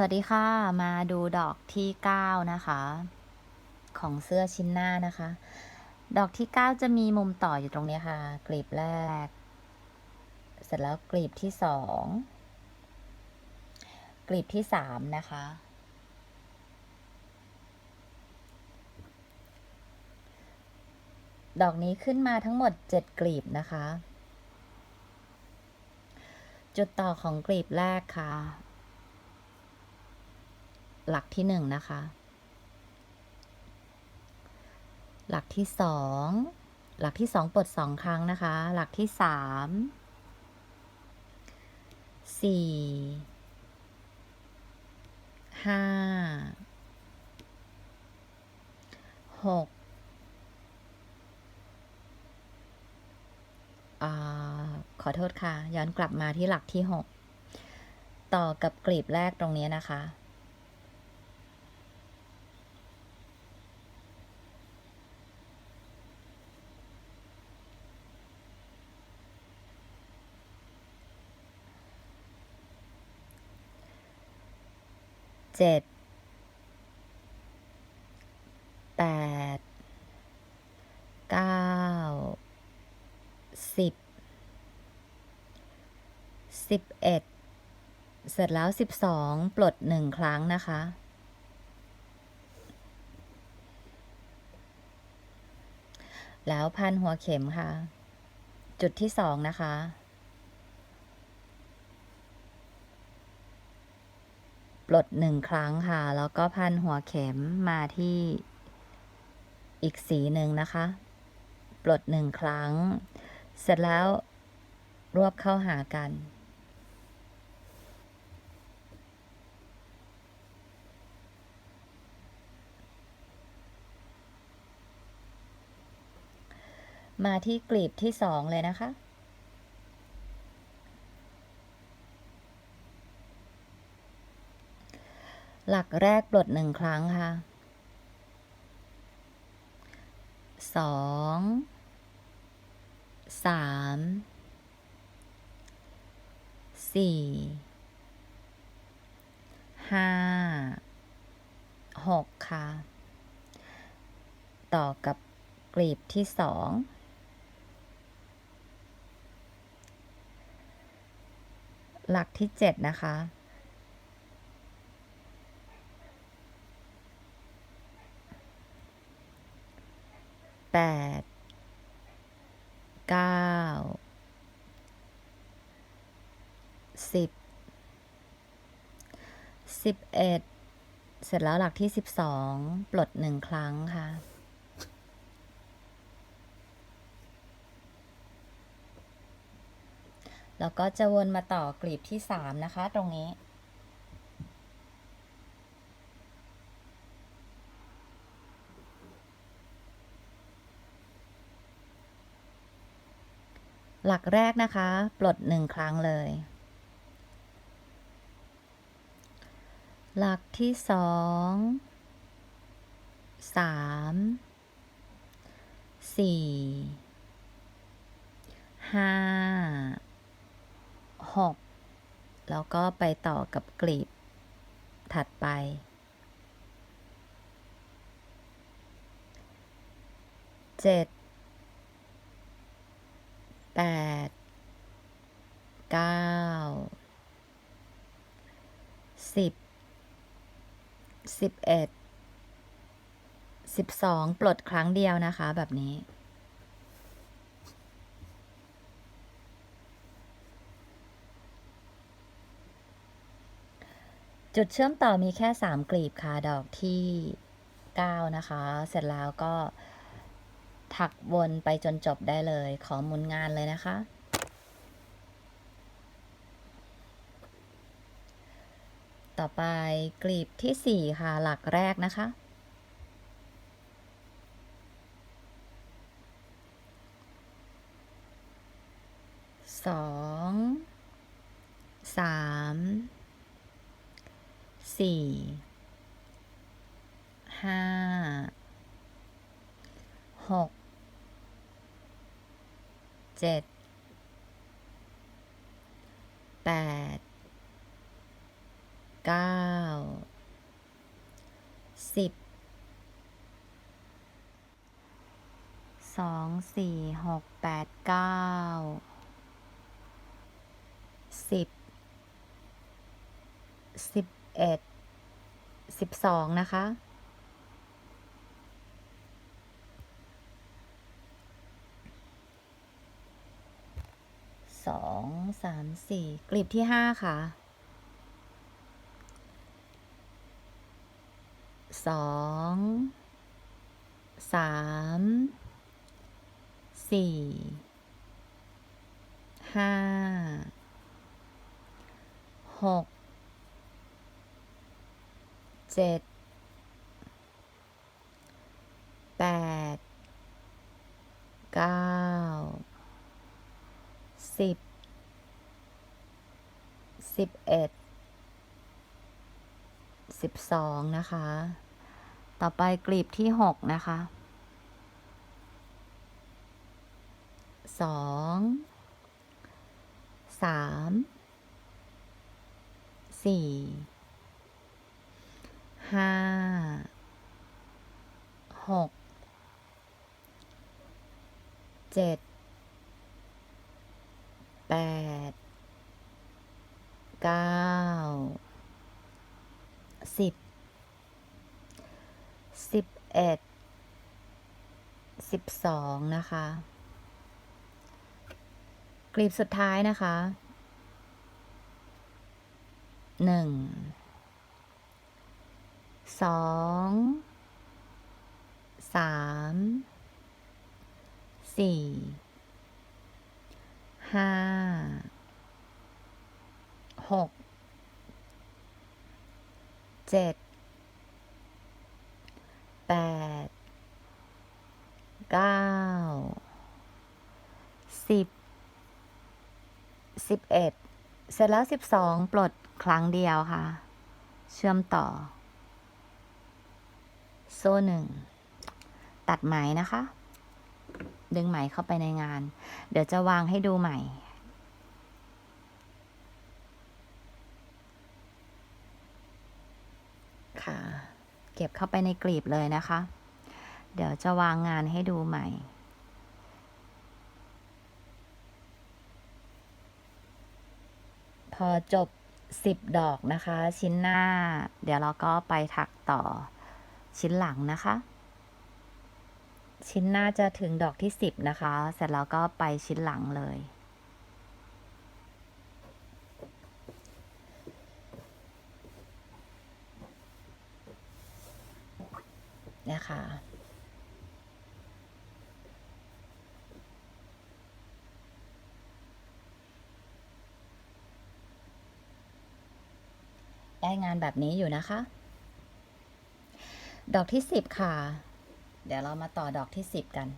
สวัสดีค่ะ มาดูดอกที่9นะคะ ของเสื้อชิ้นหน้านะคะ ดอกที่9จะมีมุมต่ออยู่ตรงนี้ค่ะ กลีบแรก เสร็จแล้วกลีบที่2กลีบที่3นะคะ ดอกนี้ขึ้นมาทั้งหมด7กลีบนะคะ จุดต่อของกลีบแรกค่ะ หลักที่หนึ่งนะคะ หลักที่สองหลักที่สองปลดสองครั้งนะคะ หลักที่สามสี่ห้าหกอ่าขอโทษค่ะ ย้อนกลับมาที่หลักที่หกต่อกับกลีบแรกตรงนี้นะคะ เจ็ดแปดเก้าสิบสิบเอ็ดเสร็จแล้วสิบสองปลดหนึ่งครั้งนะคะแล้วพันหัวเข็มค่ะ จุดที่สองนะคะ ปลดหนึ่งครั้งค่ะ แล้วก็พันหัวเข็มมาที่อีกสีหนึ่งนะคะ ปลดหนึ่งครั้ง เสร็จแล้วรวบเข้าหากัน มาที่กลีบที่สองเลยนะคะ หลักแรกปลดหนึ่งครั้งค่ะสองสามสี่ห้าหกค่ะ ต่อกับกลีบที่สองหลักที่เจ็ดนะคะ แปดเก้าสิบสิบเอ็ดเสร็จแล้วหลักที่สิบสองปลดหนึ่งครั้งค่ะ แล้วก็จะวนมาต่อกลีบที่สามนะคะตรงนี้ หลักแรกนะคะ ปลดหนึ่งครั้งเลย หลักที่สองสามสี่ห้าหกแล้วก็ไปต่อกับกลีบถัดไป เจ็ด แปดเก้าสิบสิบเอ็ดสิบสองปลดครั้งเดียวนะคะแบบนี้ จุดเชื่อมต่อมีแค่สามกลีบค่ะ ดอกที่เก้านะคะ เสร็จแล้วก็ ถักวนไปจนจบได้เลย ขอหมุนงานเลยนะคะ ต่อไปกลีบที่สี่ค่ะ หลักแรกนะคะ สอง สาม สี่ ห้าหก เจ็ดแปดเก้าสิบสองสี่หกแปดเก้าสิบสิบเอ็ดสิบสองนะคะ สองสามสี่กลีบที่ห้าค่ะสองสามสี่ห้าหกเจ็ดแปดเก้าสิบ สิบเอ็ดสิบสองนะคะ ต่อไปกลีบที่หกนะคะสองสามสี่ห้าหกเจ็ดแปด เก้าสิบสิบเอ็ดสิบสองนะคะ กลีบสุดท้ายนะคะหนึ่งสองสามสี่ห้า หกเจ็ดแปดเก้าสิบสิบเอ็ดเสร็จแล้วสิบสองปลดครั้งเดียวค่ะ เชื่อมต่อ โซ่หนึ่งตัดไหมนะคะ ดึงไหมเข้าไปในงาน เดี๋ยวจะวางให้ดูใหม่ ค่ะ เก็บเข้าไปในกลีบเลยนะคะ เดี๋ยวจะวางงานให้ดูใหม่ พอจบสิบดอกนะคะ ชิ้นหน้า เดี๋ยวเราก็ไปถักต่อชิ้นหลังนะคะ ชิ้นหน้าจะถึงดอกที่สิบนะคะ เสร็จแล้วก็ไปชิ้นหลังเลย นะคะ ได้งานแบบนี้อยู่นะคะ ดอกที่สิบค่ะ เดี๋ยวเรามาต่อดอกที่สิบกัน